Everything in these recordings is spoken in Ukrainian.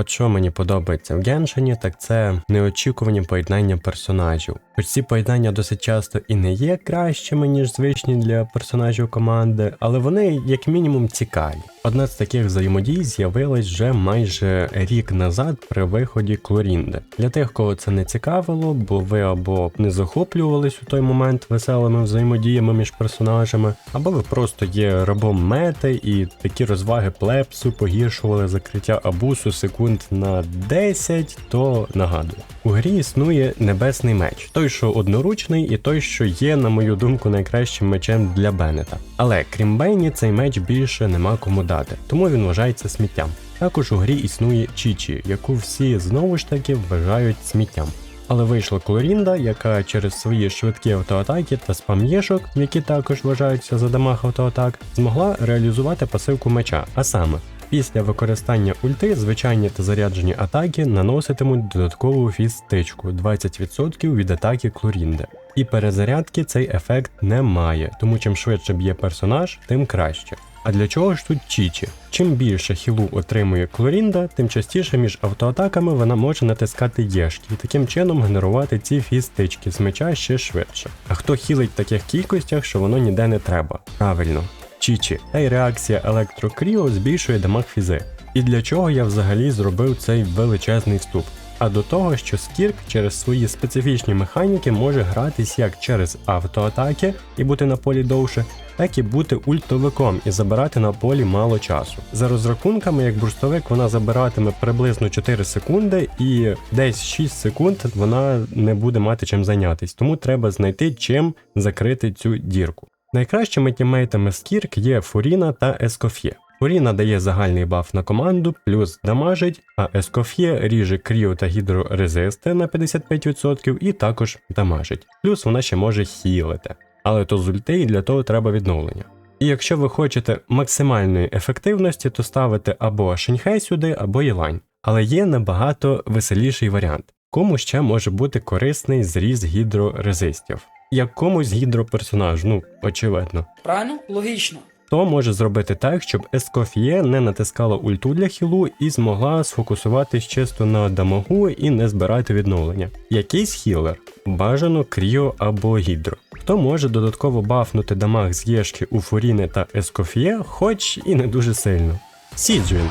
От що мені подобається в Геншині, так це неочікувані поєднання персонажів. Хоч ці поєднання досить часто і не є кращими, ніж звичні для персонажів команди, але вони як мінімум цікаві. Одна з таких взаємодій з'явилась вже майже рік назад при виході Клорінди. Для тих, кого це не цікавило, бо ви або не захоплювались у той момент веселими взаємодіями між персонажами, або ви просто є рабом мети, і такі розваги плепсу погіршували закриття абусу секунд на 10, то нагадую. У грі існує небесний меч, той, що одноручний, і той, що є, на мою думку, найкращим мечем для Беннета. Але крім Бейні, цей меч більше нема кому дати, тому він вважається сміттям. Також у грі існує Чічі, яку всі знову ж таки вважають сміттям. Але вийшла Клорінда, яка через свої швидкі автоатаки та спам'єшок, які також вважаються за дамаг автоатак, змогла реалізувати пасивку меча, а саме. Після використання ульти звичайні та заряджені атаки наноситимуть додаткову фіз-стичку 20% від атаки Клорінди. І перезарядки цей ефект не має, тому чим швидше б'є персонаж, тим краще. А для чого ж тут Чічі? Чим більше хілу отримує Клорінда, тим частіше між автоатаками вона може натискати єшки і таким чином генерувати ці фістички з меча ще швидше. А хто хілить в таких кількостях, що воно ніде не треба? Правильно, Чічі. Та й реакція електрокріо збільшує дамаг фізи. І для чого я взагалі зробив цей величезний вступ? А до того, що Скірк через свої специфічні механіки може гратись як через автоатаки і бути на полі довше, так і бути ультовиком і забирати на полі мало часу. За розрахунками, як бурстовик вона забиратиме приблизно 4 секунди, і десь 6 секунд вона не буде мати чим зайнятись, тому треба знайти чим закрити цю дірку. Найкращими тіммейтами Скірк є Фуріна та Ескоф'є. Фуріна дає загальний баф на команду, плюс дамажить, а Ескоф'є ріже кріо та гідрорезисти на 55% і також дамажить. Плюс вона ще може хілити. Але то з ульти і для того треба відновлення. І якщо ви хочете максимальної ефективності, то ставите або Шиньхей сюди, або Єлань. Але є набагато веселіший варіант. Кому ще може бути корисний зріз гідрорезистів? Якомусь гідроперсонажу, ну очевидно. Правильно? Логічно. Хто може зробити так, щоб Ескоф'є не натискала ульту для хілу і змогла сфокусуватись чисто на дамагу і не збирати відновлення? Якийсь хілер, бажано кріо або гідро. Хто може додатково бафнути дамаг з єшки у Фуріни та Ескоф'є, хоч і не дуже сильно. Сіджвін.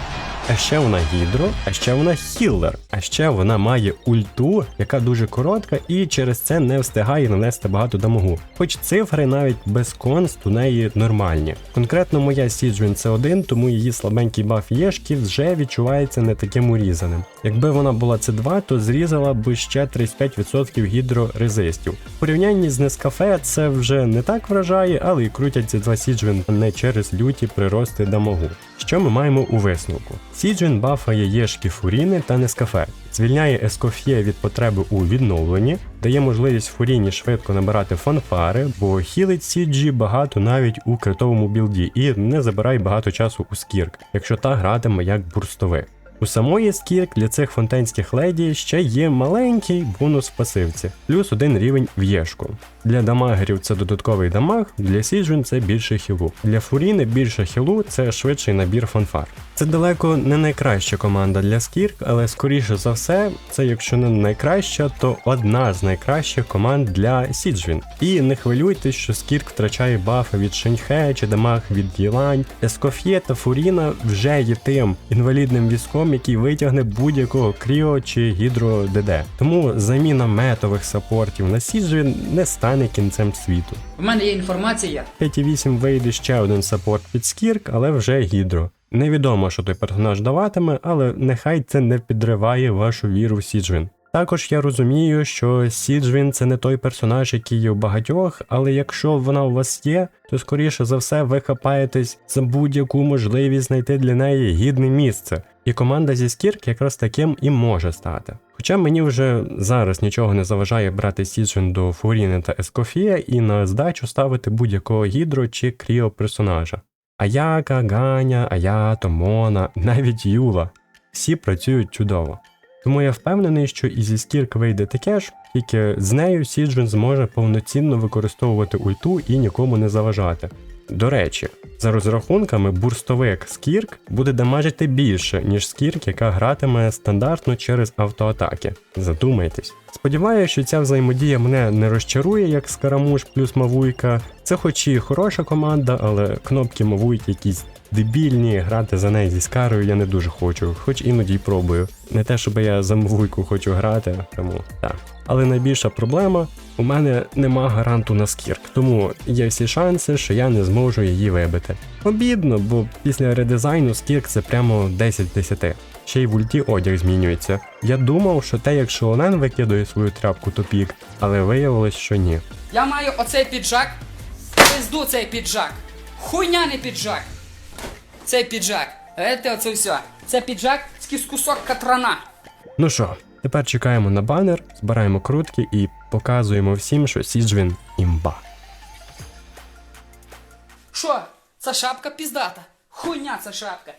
А ще вона гідро, а ще вона хіллер, а ще вона має ульту, яка дуже коротка, і через це не встигає нанести багато дамагу. Хоч цифри навіть без конст у неї нормальні. Конкретно моя Сіджвін це 1 тому її слабенький баф Єшки вже відчувається не таким урізаним. Якби вона була С2, то зрізала б ще 35% гідрорезистів. В порівнянні з Нескафе це вже не так вражає, але і крутять ці два Сіджвін не через люті прирости дамагу. Що ми маємо у висновку? Сіджвін бафає Єшки Фуріни та Нескафе, звільняє Ескоф'є від потреби у відновленні, дає можливість Фуріні швидко набирати фанфари, бо хілить Сіджі багато навіть у критовому білді і не забирає багато часу у скірк, якщо та гратиме як бурстовик. У самої скірк для цих фонтенських леді ще є маленький бонус в пасивці, плюс один рівень в єшку. Для дамагерів це додатковий дамаг, для Сіджвін це більше хілу. Для Фуріни більше хілу це швидший набір фанфар. Це далеко не найкраща команда для скірк, але скоріше за все, це якщо не найкраща, то одна з найкращих команд для Сіджвін. І не хвилюйтесь, що скірк втрачає бафи від Шеньхе чи дамаг від Ділань. Ескоф'є та Фуріна вже є тим інвалідним візком, який витягне будь-якого Кріо чи Гідро ДД. Тому заміна метових саппортів на Сіджвін не стане кінцем світу. У мене є інформація. 5.8 вийде ще один саппорт під скірк, але вже гідро. Невідомо, що той персонаж даватиме, але нехай це не підриває вашу віру в Сіджвін. Також я розумію, що Сіджвін це не той персонаж, який є у багатьох, але якщо вона у вас є, то скоріше за все ви хапаєтесь за будь-яку можливість знайти для неї гідне місце. І команда зі Скірк якраз таким і може стати. Хоча мені вже зараз нічого не заважає брати Сіджен до Фуріни та Ескофія і на здачу ставити будь-якого гідро чи кріо персонажа. Аяка, Ганя, Аято, Мона, навіть Юла. Всі працюють чудово. Тому я впевнений, що і зі Скірк вийде таке ж, тільки з нею Сіджен зможе повноцінно використовувати ульту і нікому не заважати. До речі, За розрахунками, бурстовик Скірк буде дамажити більше, ніж Скірк, яка гратиме стандартно через автоатаки. Задумайтесь. Сподіваюся, що ця взаємодія мене не розчарує, як Скарамуш плюс Мавуйка. Це хоч і хороша команда, але кнопки Мавуйки якісь дебільні, грати за неї зі Скарою я не дуже хочу, хоч іноді й пробую. Не те, щоб я за Мавуйку хочу грати, тому так. Але найбільша проблема у мене нема гаранту на скірк, тому є всі шанси, що я не зможу її вибити. Обідно, бо після редизайну скірк це прямо 10 з 10. Ще й в ульті одяг змінюється. Я думав, що те, як Шоонен викидує свою тряпку топік, але виявилось, що ні. Я маю оцей піджак. Пизду цей піджак. Хуйня не піджак. Цей піджак. Знаєте, оце все. Це піджак з кусок катрана. Ну що, тепер чекаємо на банер, збираємо крутки і показуємо всім, що Сіджвін імба. Що? Це шапка піздата. Хуйня ця шапка.